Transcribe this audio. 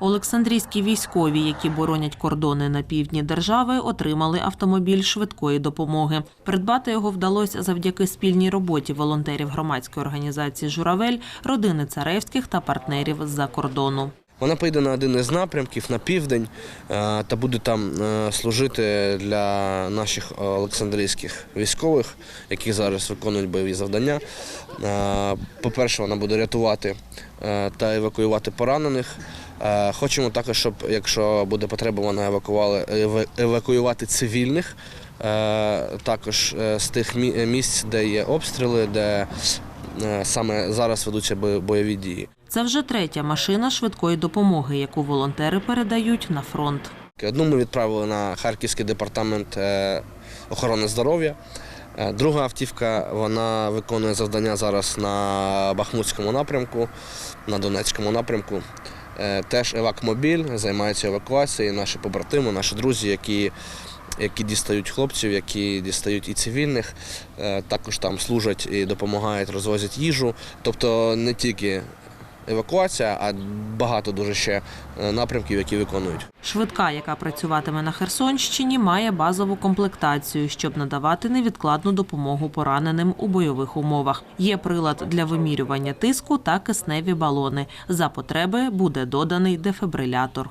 Олександрійські військові, які боронять кордони на півдні держави, отримали автомобіль швидкої допомоги. Придбати його вдалося завдяки спільній роботі волонтерів громадської організації Журавель, родини царевських та партнерів з-за кордону. Вона поїде на один із напрямків на південь е, та буде там е, служити для наших олександрійських військових, які зараз виконують бойові завдання. Е, По-перше, вона буде рятувати та евакуювати поранених. Е, Хочемо також, щоб якщо буде потреба, вона евакували евакуювати цивільних. е, Також е, з тих місць, де є обстріли, де саме зараз ведуться бойові дії. Це вже третя машина швидкої допомоги, яку волонтери передають на фронт. Одну ми відправили на Харківський департамент охорони здоров'я. Друга автівка вона виконує завдання зараз на Бахмутському напрямку, на Донецькому напрямку. Е, Теж евакмобіль, займається евакуацією. Наші побратими, наші друзі, які, які дістають хлопців, які дістають і цивільних, е, також там служать і допомагають, розвозять їжу. Тобто не тільки евакуація, а багато дуже ще е, напрямків, які виконують. Швидка, яка працюватиме на Херсонщині, має базову комплектацію, щоб надавати невідкладну допомогу пораненим у бойових умовах. Є прилад для вимірювання тиску та кисневі балони. За потреби буде доданий дефібрилятор.